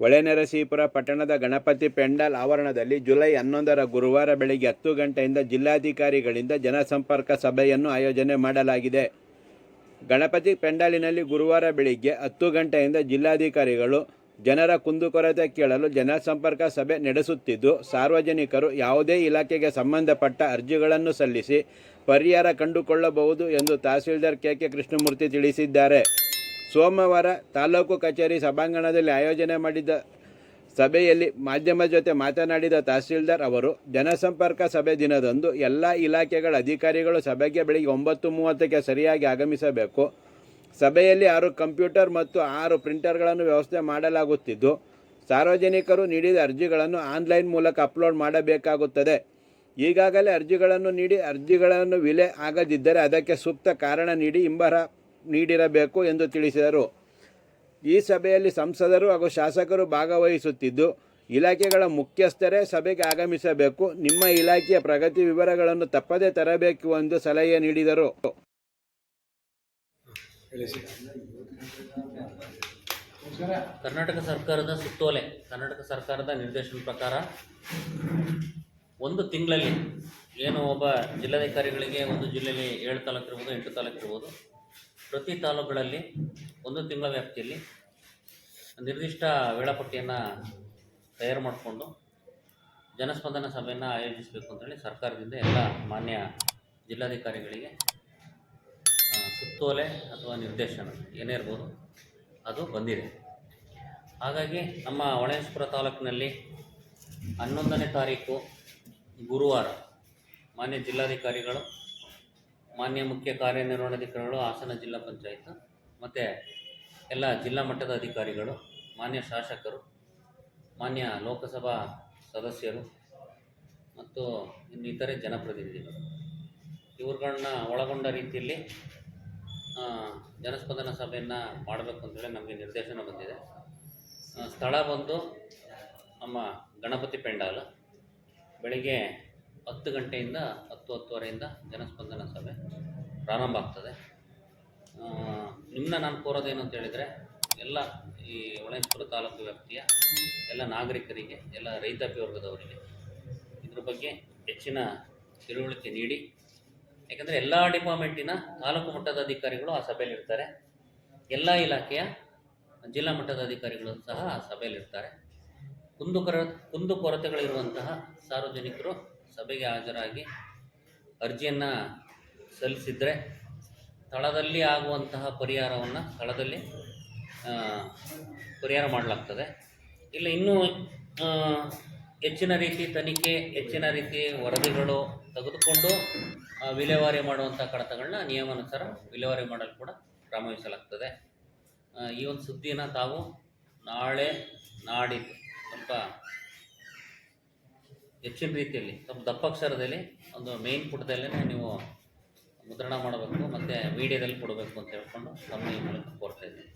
ಹೊಳೆನರಸೀಪುರ ಪಟ್ಟಣದ ಗಣಪತಿ ಪೆಂಡಾಲ್ ಆವರಣದಲ್ಲಿ ಜುಲೈ ಹನ್ನೊಂದರ ಗುರುವಾರ ಬೆಳಗ್ಗೆ ಹತ್ತು ಗಂಟೆಯಿಂದ ಜಿಲ್ಲಾಧಿಕಾರಿಗಳಿಂದ ಜನಸಂಪರ್ಕ ಸಭೆಯನ್ನು ಆಯೋಜನೆ ಮಾಡಲಾಗಿದೆ. ಗಣಪತಿ ಪೆಂಡಲಿನಲ್ಲಿ ಗುರುವಾರ ಬೆಳಿಗ್ಗೆ ಹತ್ತು ಗಂಟೆಯಿಂದ ಜಿಲ್ಲಾಧಿಕಾರಿಗಳು ಜನರ ಕುಂದುಕೊರತೆ ಕೇಳಲು ಜನಸಂಪರ್ಕ ಸಭೆ ನಡೆಸುತ್ತಿದ್ದು, ಸಾರ್ವಜನಿಕರು ಯಾವುದೇ ಇಲಾಖೆಗೆ ಸಂಬಂಧಪಟ್ಟ ಅರ್ಜಿಗಳನ್ನು ಸಲ್ಲಿಸಿ ಪರಿಹಾರ ಕಂಡುಕೊಳ್ಳಬಹುದು ಎಂದು ತಹಸೀಲ್ದಾರ್ ಕೆ ಕೆ ಕೃಷ್ಣಮೂರ್ತಿ ತಿಳಿಸಿದ್ದಾರೆ. ಸೋಮವಾರ ತಾಲೂಕು ಕಚೇರಿ ಸಭಾಂಗಣದಲ್ಲಿ ಆಯೋಜನೆ ಮಾಡಿದ್ದ ಸಭೆಯಲ್ಲಿ ಮಾಧ್ಯಮ ಜೊತೆ ಮಾತನಾಡಿದ ತಹಸೀಲ್ದಾರ್ ಅವರು, ಜನಸಂಪರ್ಕ ಸಭೆ ದಿನದಂದು ಎಲ್ಲ ಇಲಾಖೆಗಳ ಅಧಿಕಾರಿಗಳು ಸಭೆಗೆ ಬೆಳಿಗ್ಗೆ ಒಂಬತ್ತು ಮೂವತ್ತಕ್ಕೆ ಸರಿಯಾಗಿ ಆಗಮಿಸಬೇಕು. ಸಭೆಯಲ್ಲಿ ಆರು ಕಂಪ್ಯೂಟರ್ ಮತ್ತು ಆರು ಪ್ರಿಂಟರ್ಗಳನ್ನು ವ್ಯವಸ್ಥೆ ಮಾಡಲಾಗುತ್ತಿದ್ದು, ಸಾರ್ವಜನಿಕರು ನೀಡಿದ ಅರ್ಜಿಗಳನ್ನು ಆನ್ಲೈನ್ ಮೂಲಕ ಅಪ್ಲೋಡ್ ಮಾಡಬೇಕಾಗುತ್ತದೆ. ಈಗಾಗಲೇ ಅರ್ಜಿಗಳನ್ನು ನೀಡಿ, ಅರ್ಜಿಗಳನ್ನು ವಿಲೆ ಆಗದಿದ್ದರೆ ಅದಕ್ಕೆ ಸೂಕ್ತ ಕಾರಣ ನೀಡಿ, ಹಿಂಬರ ನೀಡಿರಬೇಕು ಎಂದು ತಿಳಿಸಿದರು. ಈ ಸಭೆಯಲ್ಲಿ ಸಂಸದರು ಹಾಗೂ ಶಾಸಕರು ಭಾಗವಹಿಸುತ್ತಿದ್ದು, ಇಲಾಖೆಗಳ ಮುಖ್ಯಸ್ಥರೇ ಸಭೆಗೆ ಆಗಮಿಸಬೇಕು. ನಿಮ್ಮ ಇಲಾಖೆಯ ಪ್ರಗತಿ ವಿವರಗಳನ್ನು ತಪ್ಪದೇ ತರಬೇಕು ಎಂದು ಸಲಹೆ ನೀಡಿದರು. ಕರ್ನಾಟಕ ಸರ್ಕಾರದ ಸುತ್ತೋಲೆ, ಕರ್ನಾಟಕ ಸರ್ಕಾರದ ನಿರ್ದೇಶನ ಪ್ರಕಾರ ಒಂದು ತಿಂಗಳಲ್ಲಿ ಏನು ಒಬ್ಬ ಜಿಲ್ಲಾಧಿಕಾರಿಗಳಿಗೆ ಒಂದು ಜಿಲ್ಲೆಯಲ್ಲಿ ಏಳು ತಾಲೂಕು ಇರ್ಬೋದು ಎಂಟು ತಾಲೂಕು ಇರ್ಬೋದು ಪ್ರತಿ ತಾಲೂಕುಗಳಲ್ಲಿ ಒಂದು ತಿಂಗಳ ವ್ಯಾಪ್ತಿಯಲ್ಲಿ ನಿರ್ದಿಷ್ಟ ವೇಳಾಪಟ್ಟಿಯನ್ನು ತಯಾರು ಮಾಡಿಕೊಂಡು ಜನಸ್ಪಂದನ ಸಭೆಯನ್ನು ಆಯೋಜಿಸಬೇಕು ಅಂತೇಳಿ ಸರ್ಕಾರದಿಂದ ಎಲ್ಲ ಮಾನ್ಯ ಜಿಲ್ಲಾಧಿಕಾರಿಗಳಿಗೆ ಸುತ್ತೋಲೆ ಅಥವಾ ನಿರ್ದೇಶನ ಏನೇ ಇರ್ಬೋದು ಅದು ಬಂದಿದೆ. ಹಾಗಾಗಿ ನಮ್ಮ ಹೊಳೆನರಸೀಪುರ ತಾಲೂಕಿನಲ್ಲಿ ಹನ್ನೊಂದನೇ ತಾರೀಕು ಗುರುವಾರ ಮಾನ್ಯ ಜಿಲ್ಲಾಧಿಕಾರಿಗಳು ಮಾನ್ಯ ಮುಖ್ಯ ಕಾರ್ಯನಿರ್ವಹಣಾಧಿಕಾರಿಗಳು ಹಾಸನ ಜಿಲ್ಲಾ ಪಂಚಾಯತ್, ಮತ್ತು ಎಲ್ಲ ಜಿಲ್ಲಾ ಮಟ್ಟದ ಅಧಿಕಾರಿಗಳು, ಮಾನ್ಯ ಶಾಸಕರು, ಮಾನ್ಯ ಲೋಕಸಭಾ ಸದಸ್ಯರು, ಮತ್ತು ಇನ್ನಿತರೆ ಜನಪ್ರತಿನಿಧಿಗಳು. ಇವ್ರುಗಳನ್ನ ಒಳಗೊಂಡ ರೀತಿಯಲ್ಲಿ ಜನಸ್ಪಂದನ ಸಭೆಯನ್ನು ಮಾಡಬೇಕು ಅಂತೇಳಿ ನಮಗೆ ನಿರ್ದೇಶನ ಬಂದಿದೆ. ಸ್ಥಳ ಬಂದು ನಮ್ಮ ಗಣಪತಿ ಪೆಂಡಾಲ. ಬೆಳಿಗ್ಗೆ ಹತ್ತು ಗಂಟೆಯಿಂದ ಹತ್ತು ಹತ್ತುವರೆಯಿಂದ ಜನಸ್ಪಂದನ ಸಭೆ ಪ್ರಾರಂಭ ಆಗ್ತದೆ. ನಿಮ್ಮನ್ನ ನಾನು ಕೋರೋದೇನು ಅಂತ ಹೇಳಿದರೆ, ಎಲ್ಲ ಈ ಒಳೇಶ್ವರ ತಾಲೂಕು ವ್ಯಾಪ್ತಿಯ ಎಲ್ಲ ನಾಗರಿಕರಿಗೆ, ಎಲ್ಲ ರೈತಾಪಿ ವರ್ಗದವರಿಗೆ ಇದ್ರ ಬಗ್ಗೆ ಹೆಚ್ಚಿನ ತಿಳುವಳಿಕೆ ನೀಡಿ, ಯಾಕಂದರೆ ಎಲ್ಲ ಡಿಪಾರ್ಟ್ಮೆಂಟಿನ ತಾಲೂಕು ಮಟ್ಟದ ಅಧಿಕಾರಿಗಳು ಆ ಸಭೆಯಲ್ಲಿರ್ತಾರೆ. ಎಲ್ಲ ಇಲಾಖೆಯ ಜಿಲ್ಲಾ ಮಟ್ಟದ ಅಧಿಕಾರಿಗಳು ಸಹ ಆ ಸಭೆಯಲ್ಲಿರ್ತಾರೆ. ಕುಂದುಕೊರ ಕುಂದು ಕೊರತೆಗಳಿರುವಂತಹ ಸಾರ್ವಜನಿಕರು ಸಭೆಗೆ ಹಾಜರಾಗಿ ಅರ್ಜಿಯನ್ನು ಸಲ್ಲಿಸಿದರೆ ಸ್ಥಳದಲ್ಲಿ ಆಗುವಂತಹ ಪರಿಹಾರವನ್ನು ಸ್ಥಳದಲ್ಲಿ ಪರಿಹಾರ ಮಾಡಲಾಗ್ತದೆ. ಇಲ್ಲ ಇನ್ನೂ ಹೆಚ್ಚಿನ ರೀತಿ ತನಿಖೆ, ಹೆಚ್ಚಿನ ರೀತಿ ವರದಿಗಳು ತೆಗೆದುಕೊಂಡು ವಿಲೇವಾರಿ ಮಾಡುವಂಥ ಕಡತಗಳನ್ನ ನಿಯಮಾನುಸಾರ ವಿಲೇವಾರಿ ಮಾಡಲು ಕೂಡ ಕ್ರಮ ಈ ಒಂದು ಸುದ್ದಿನ ತಾವು ನಾಳೆ ನಾಡಿದ್ದು, ಸ್ವಲ್ಪ ಹೆಚ್ಚಿನ ರೀತಿಯಲ್ಲಿ ಸ್ವಲ್ಪ ದಪ್ಪಕ್ಷರದಲ್ಲಿ ಒಂದು ಮೇನ್ ಪುಟದಲ್ಲೇ ನೀವು ಮುದ್ರಣ ಮಾಡಬೇಕು, ಮತ್ತು ಮೀಡಿಯಾದಲ್ಲಿ ಕೊಡಬೇಕು ಅಂತ ಹೇಳ್ಕೊಂಡು ತಮ್ಮ ಈ ಮೂಲಕ ಕೋರ್ತಾ ಇದ್ದೀನಿ.